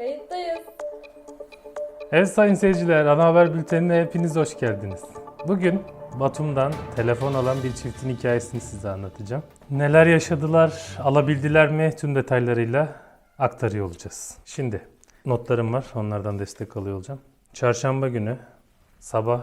Kayıttayız. Evet sayın seyirciler, ana haber bültenine hepiniz hoş geldiniz. Bugün Batum'dan telefon alan bir çiftin hikayesini size anlatacağım. Neler yaşadılar, alabildiler mi tüm detaylarıyla aktarıyor olacağız. Şimdi notlarım var, onlardan destek alıyor olacağım. Çarşamba günü sabah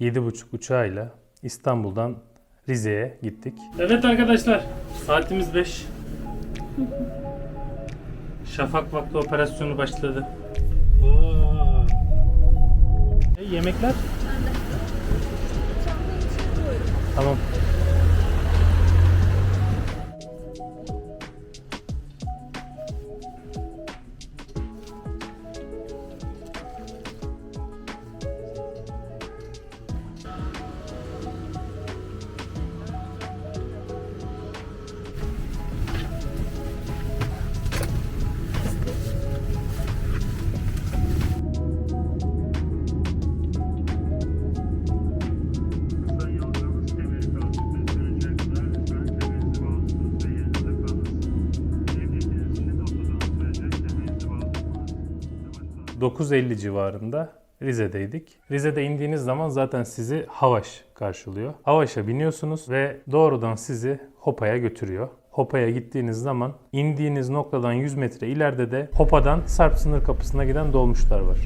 7.30 uçağıyla İstanbul'dan Rize'ye gittik. Evet arkadaşlar, saatimiz 5. Şafak vakti operasyonu başladı. Oo. E, yemekler? Tamam. 9.50 civarında Rize'deydik. Rize'de indiğiniz zaman zaten sizi Havaş karşılıyor. Havaş'a biniyorsunuz ve doğrudan sizi Hopa'ya götürüyor. Hopa'ya gittiğiniz zaman indiğiniz noktadan 100 metre ileride de Hopa'dan Sarp sınır kapısına giden dolmuşlar var.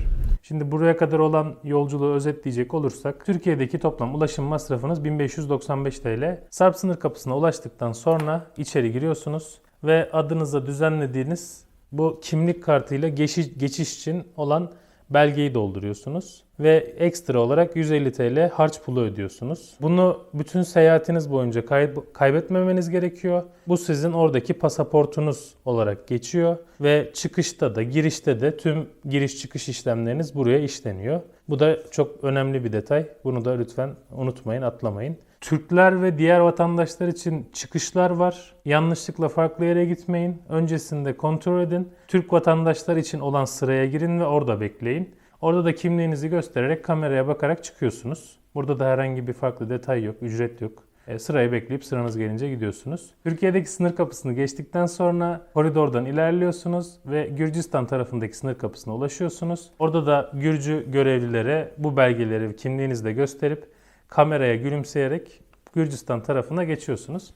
Şimdi buraya kadar olan yolculuğu özetleyecek olursak Türkiye'deki toplam ulaşım masrafınız 1595 TL. Sarp sınır kapısına ulaştıktan sonra içeri giriyorsunuz ve adınıza düzenlediğiniz bu kimlik kartıyla geçiş, geçiş için olan belgeyi dolduruyorsunuz ve ekstra olarak 150 TL harç pulu ödüyorsunuz. Bunu bütün seyahatiniz boyunca kay- kaybetmemeniz gerekiyor. Bu sizin oradaki pasaportunuz olarak geçiyor ve çıkışta da girişte de tüm giriş çıkış işlemleriniz buraya işleniyor. Bu da çok önemli bir detay. Bunu da lütfen unutmayın, atlamayın. Türkler ve diğer vatandaşlar için çıkışlar var. Yanlışlıkla farklı yere gitmeyin. Öncesinde kontrol edin. Türk vatandaşlar için olan sıraya girin ve orada bekleyin. Orada da kimliğinizi göstererek kameraya bakarak çıkıyorsunuz. Burada da herhangi bir farklı detay yok, ücret yok. E, sırayı bekleyip sıranız gelince gidiyorsunuz. Türkiye'deki sınır kapısını geçtikten sonra koridordan ilerliyorsunuz ve Gürcistan tarafındaki sınır kapısına ulaşıyorsunuz. Orada da Gürcü görevlilere bu belgeleri kimliğinizle gösterip kameraya gülümseyerek Gürcistan tarafına geçiyorsunuz.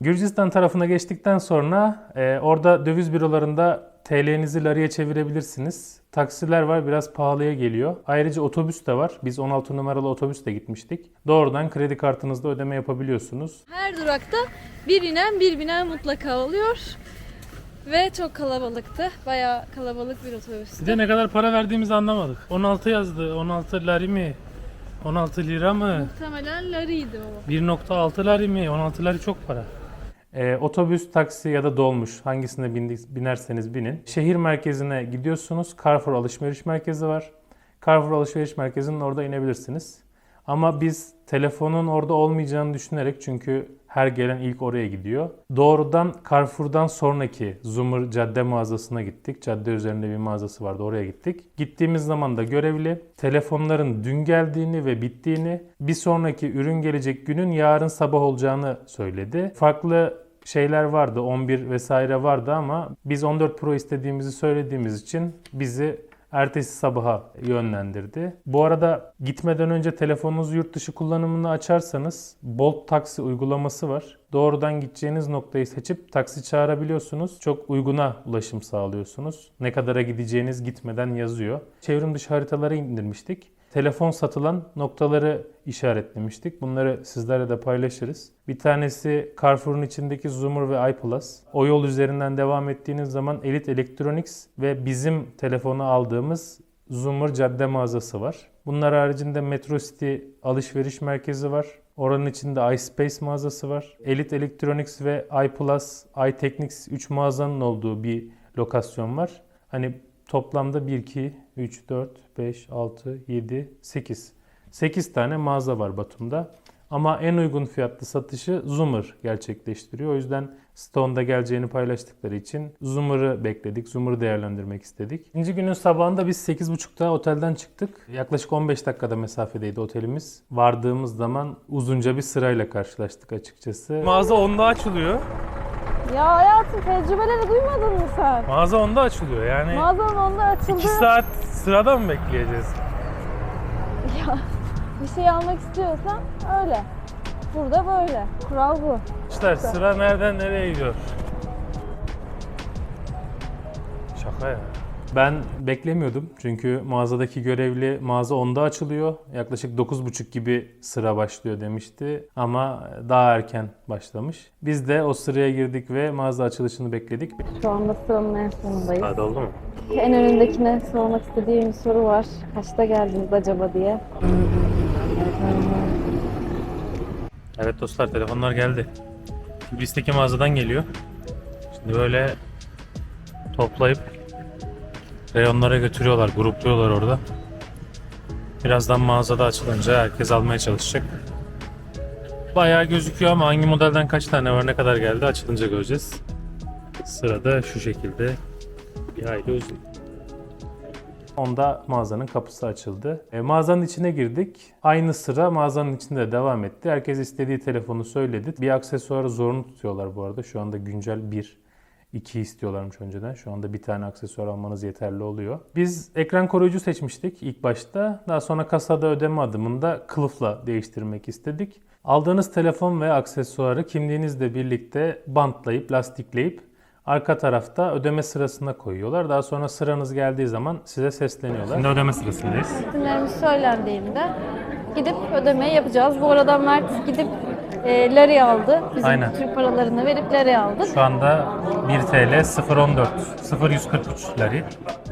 Gürcistan tarafına geçtikten sonra e, orada döviz bürolarında TL'nizi liraya çevirebilirsiniz. Taksiler var biraz pahalıya geliyor. Ayrıca otobüs de var. Biz 16 numaralı otobüsle gitmiştik. Doğrudan kredi kartınızda ödeme yapabiliyorsunuz. Her durakta bir inen bir binen mutlaka oluyor. Ve çok kalabalıktı. Bayağı kalabalık bir otobüstü. Bir de ne kadar para verdiğimizi anlamadık. 16 yazdı. 16 lari mi? 16 lira mı? Muhtemelen larıydı o. 1.6 lari mi? 16 lari çok para. Ee, otobüs, taksi ya da dolmuş hangisine bindik, binerseniz binin. Şehir merkezine gidiyorsunuz. Carrefour alışveriş merkezi var. Carrefour alışveriş merkezinin orada inebilirsiniz. Ama biz telefonun orada olmayacağını düşünerek çünkü her gelen ilk oraya gidiyor. Doğrudan Carrefour'dan sonraki Zumur cadde mağazasına gittik. Cadde üzerinde bir mağazası vardı oraya gittik. Gittiğimiz zaman da görevli telefonların dün geldiğini ve bittiğini, bir sonraki ürün gelecek günün yarın sabah olacağını söyledi. Farklı şeyler vardı, 11 vesaire vardı ama biz 14 Pro istediğimizi söylediğimiz için bizi ertesi sabaha yönlendirdi. Bu arada gitmeden önce telefonunuzu yurt dışı kullanımını açarsanız Bolt Taksi uygulaması var. Doğrudan gideceğiniz noktayı seçip taksi çağırabiliyorsunuz. Çok uyguna ulaşım sağlıyorsunuz. Ne kadara gideceğiniz gitmeden yazıyor. Çevrim dışı haritaları indirmiştik. Telefon satılan noktaları işaretlemiştik. Bunları sizlerle de paylaşırız. Bir tanesi Carrefour'un içindeki Zoomer ve iPlus. O yol üzerinden devam ettiğiniz zaman Elite Electronics ve bizim telefonu aldığımız Zoomer cadde mağazası var. Bunlar haricinde Metro City alışveriş merkezi var. Oranın içinde iSpace mağazası var. Elite Electronics ve iPlus, iTechnics 3 mağazanın olduğu bir lokasyon var. Hani toplamda 1, 2, 3, 4, 5, 6, 7, 8. 8 tane mağaza var Batum'da. Ama en uygun fiyatlı satışı Zoomer gerçekleştiriyor. O yüzden Stone'da geleceğini paylaştıkları için Zoomer'ı bekledik. Zoomer'ı değerlendirmek istedik. İkinci günün sabahında biz 8.30'da otelden çıktık. Yaklaşık 15 dakikada mesafedeydi otelimiz. Vardığımız zaman uzunca bir sırayla karşılaştık açıkçası. Mağaza 10'da açılıyor. Ya hayatım tecrübeleri duymadın mı sen? Mağaza onda açılıyor yani. Mağazanın onda açıldı. 2 saat sırada mı bekleyeceğiz? Ya bir şey almak istiyorsan öyle. Burada böyle. Kural bu. İşte sıra nereden nereye gidiyor? Şaka ya. Ben beklemiyordum çünkü mağazadaki görevli mağaza 10'da açılıyor. Yaklaşık 9.30 gibi sıra başlıyor demişti ama daha erken başlamış. Biz de o sıraya girdik ve mağaza açılışını bekledik. Şu anda sıranın en sonundayız. Hadi oldu mu? En önündekine sormak istediğim bir soru var. Kaçta geldiniz acaba diye. Evet dostlar telefonlar geldi. Kibris'teki mağazadan geliyor. Şimdi böyle toplayıp reyonlara götürüyorlar, grupluyorlar orada. Birazdan mağazada açılınca herkes almaya çalışacak. Bayağı gözüküyor ama hangi modelden kaç tane var, ne kadar geldi açılınca göreceğiz. Sırada şu şekilde bir hayli uzun. Onda mağazanın kapısı açıldı. E, mağazanın içine girdik. Aynı sıra mağazanın içinde devam etti. Herkes istediği telefonu söyledi. Bir aksesuarı zorunlu tutuyorlar bu arada. Şu anda güncel 1. 2 istiyorlarmış önceden. Şu anda bir tane aksesuar almanız yeterli oluyor. Biz ekran koruyucu seçmiştik ilk başta. Daha sonra kasada ödeme adımında kılıfla değiştirmek istedik. Aldığınız telefon ve aksesuarı kimliğinizle birlikte bantlayıp, lastikleyip arka tarafta ödeme sırasına koyuyorlar. Daha sonra sıranız geldiği zaman size sesleniyorlar. Şimdi ödeme sırasındayız. İsimlerimiz söylendiğinde gidip ödemeyi yapacağız. Bu arada Mert gidip e, Lari aldı. Bizim Aynen. Türk paralarını verip Lari aldı. Şu anda 1 TL 0.14 0.143 lari.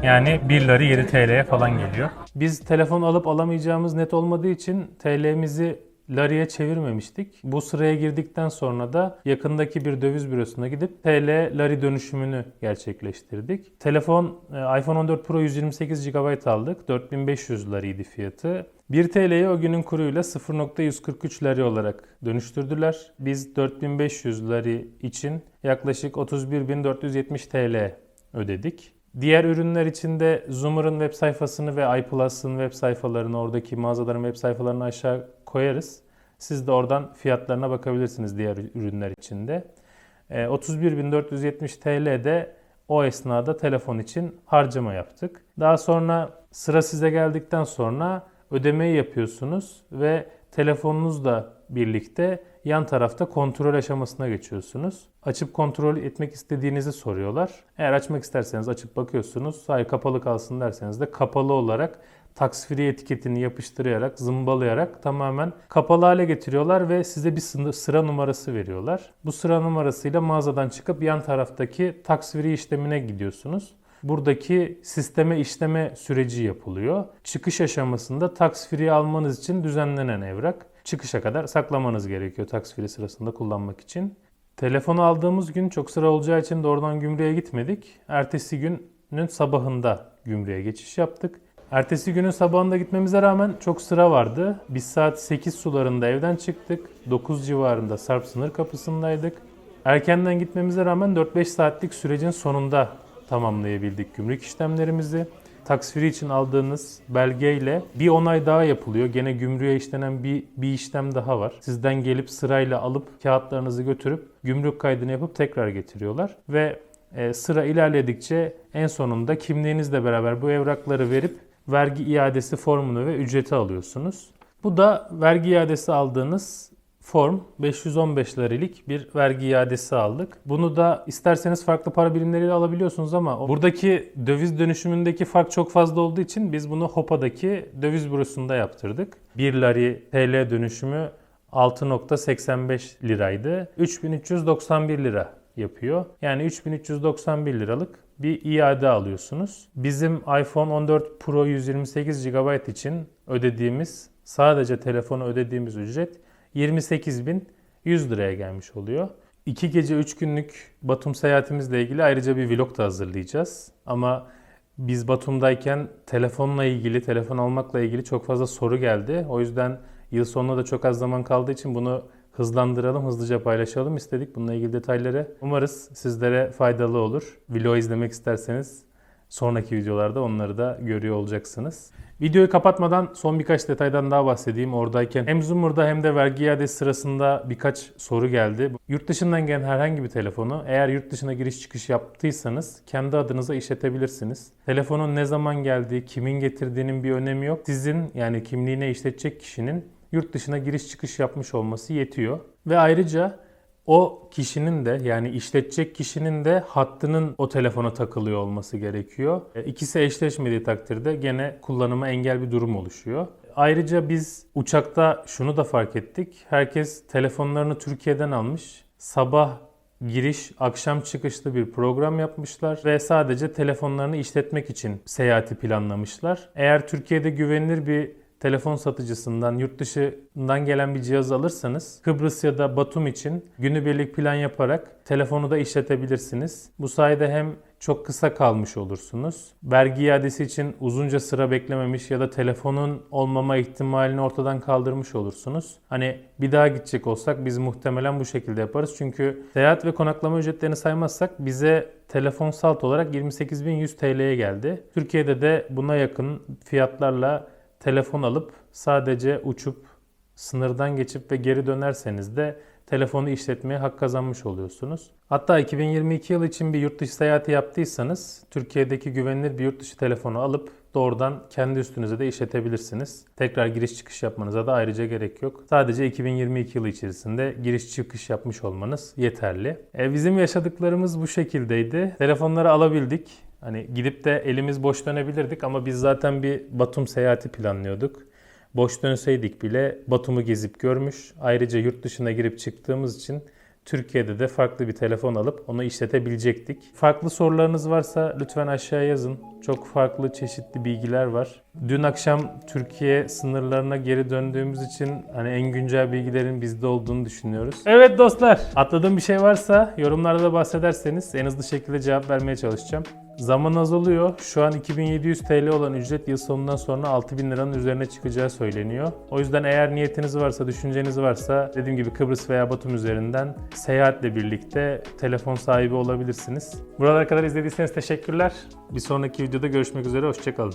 Yani 1 lari 7 TL'ye falan geliyor. Biz telefon alıp alamayacağımız net olmadığı için TL'mizi lariye çevirmemiştik. Bu sıraya girdikten sonra da yakındaki bir döviz bürosuna gidip TL lari dönüşümünü gerçekleştirdik. Telefon e, iPhone 14 Pro 128 GB aldık. 4500 lariydi fiyatı. 1 TL'yi o günün kuruyla 0.143 lari olarak dönüştürdüler. Biz 4500 lari için yaklaşık 31.470 TL ödedik. Diğer ürünler için de Zoomer'ın web sayfasını ve iPlus'ın web sayfalarını, oradaki mağazaların web sayfalarını aşağı koyarız. Siz de oradan fiyatlarına bakabilirsiniz diğer ürünler için de. E, 31.470 TL'de o esnada telefon için harcama yaptık. Daha sonra sıra size geldikten sonra ödemeyi yapıyorsunuz ve telefonunuzla birlikte yan tarafta kontrol aşamasına geçiyorsunuz. Açıp kontrol etmek istediğinizi soruyorlar. Eğer açmak isterseniz açıp bakıyorsunuz. Hayır kapalı kalsın derseniz de kapalı olarak free etiketini yapıştırarak, zımbalayarak tamamen kapalı hale getiriyorlar ve size bir sıra numarası veriyorlar. Bu sıra numarasıyla mağazadan çıkıp yan taraftaki free işlemine gidiyorsunuz. Buradaki sisteme işleme süreci yapılıyor. Çıkış aşamasında free almanız için düzenlenen evrak. Çıkışa kadar saklamanız gerekiyor free sırasında kullanmak için. Telefonu aldığımız gün çok sıra olacağı için doğrudan gümrüğe gitmedik. Ertesi günün sabahında gümrüğe geçiş yaptık. Ertesi günün sabahında gitmemize rağmen çok sıra vardı. Biz saat 8 sularında evden çıktık. 9 civarında Sarp sınır kapısındaydık. Erkenden gitmemize rağmen 4-5 saatlik sürecin sonunda tamamlayabildik gümrük işlemlerimizi. Free için aldığınız belgeyle bir onay daha yapılıyor. Gene gümrüğe işlenen bir, bir işlem daha var. Sizden gelip sırayla alıp kağıtlarınızı götürüp gümrük kaydını yapıp tekrar getiriyorlar. Ve e, sıra ilerledikçe en sonunda kimliğinizle beraber bu evrakları verip vergi iadesi formunu ve ücreti alıyorsunuz. Bu da vergi iadesi aldığınız form 515 liralık bir vergi iadesi aldık. Bunu da isterseniz farklı para birimleriyle alabiliyorsunuz ama buradaki döviz dönüşümündeki fark çok fazla olduğu için biz bunu Hopa'daki döviz bürosunda yaptırdık. 1 lari TL dönüşümü 6.85 liraydı. 3391 lira yapıyor. Yani 3391 liralık bir iade alıyorsunuz. Bizim iPhone 14 Pro 128 GB için ödediğimiz sadece telefonu ödediğimiz ücret 28.100 liraya gelmiş oluyor. 2 gece 3 günlük Batum seyahatimizle ilgili ayrıca bir vlog da hazırlayacağız. Ama biz Batum'dayken telefonla ilgili, telefon almakla ilgili çok fazla soru geldi. O yüzden yıl sonuna da çok az zaman kaldığı için bunu hızlandıralım, hızlıca paylaşalım istedik bununla ilgili detayları. Umarız sizlere faydalı olur. Vlog izlemek isterseniz Sonraki videolarda onları da görüyor olacaksınız. Videoyu kapatmadan son birkaç detaydan daha bahsedeyim. Oradayken hem Zoom'da hem de vergi iadesi sırasında birkaç soru geldi. Yurt dışından gelen herhangi bir telefonu eğer yurt dışına giriş çıkış yaptıysanız kendi adınıza işletebilirsiniz. Telefonun ne zaman geldiği, kimin getirdiğinin bir önemi yok. Sizin yani kimliğine işletecek kişinin yurt dışına giriş çıkış yapmış olması yetiyor. Ve ayrıca o kişinin de yani işletecek kişinin de hattının o telefona takılıyor olması gerekiyor. E, İkisi eşleşmediği takdirde gene kullanıma engel bir durum oluşuyor. Ayrıca biz uçakta şunu da fark ettik. Herkes telefonlarını Türkiye'den almış. Sabah giriş, akşam çıkışlı bir program yapmışlar ve sadece telefonlarını işletmek için seyahati planlamışlar. Eğer Türkiye'de güvenilir bir telefon satıcısından, yurt dışından gelen bir cihaz alırsanız Kıbrıs ya da Batum için günübirlik plan yaparak telefonu da işletebilirsiniz. Bu sayede hem çok kısa kalmış olursunuz. Vergi iadesi için uzunca sıra beklememiş ya da telefonun olmama ihtimalini ortadan kaldırmış olursunuz. Hani bir daha gidecek olsak biz muhtemelen bu şekilde yaparız. Çünkü seyahat ve konaklama ücretlerini saymazsak bize telefon salt olarak 28.100 TL'ye geldi. Türkiye'de de buna yakın fiyatlarla telefon alıp sadece uçup sınırdan geçip ve geri dönerseniz de telefonu işletmeye hak kazanmış oluyorsunuz. Hatta 2022 yıl için bir yurt dışı seyahati yaptıysanız Türkiye'deki güvenilir bir yurt dışı telefonu alıp doğrudan kendi üstünüze de işletebilirsiniz. Tekrar giriş çıkış yapmanıza da ayrıca gerek yok. Sadece 2022 yılı içerisinde giriş çıkış yapmış olmanız yeterli. E, bizim yaşadıklarımız bu şekildeydi. Telefonları alabildik. Hani gidip de elimiz boş dönebilirdik ama biz zaten bir Batum seyahati planlıyorduk. Boş dönseydik bile Batum'u gezip görmüş. Ayrıca yurt dışına girip çıktığımız için Türkiye'de de farklı bir telefon alıp onu işletebilecektik. Farklı sorularınız varsa lütfen aşağıya yazın. Çok farklı çeşitli bilgiler var. Dün akşam Türkiye sınırlarına geri döndüğümüz için hani en güncel bilgilerin bizde olduğunu düşünüyoruz. Evet dostlar, atladığım bir şey varsa yorumlarda bahsederseniz en hızlı şekilde cevap vermeye çalışacağım. Zaman azalıyor. Şu an 2700 TL olan ücret yıl sonundan sonra 6000 liranın üzerine çıkacağı söyleniyor. O yüzden eğer niyetiniz varsa, düşünceniz varsa dediğim gibi Kıbrıs veya Batum üzerinden seyahatle birlikte telefon sahibi olabilirsiniz. Buralara kadar izlediyseniz teşekkürler. Bir sonraki videoda görüşmek üzere. Hoşçakalın.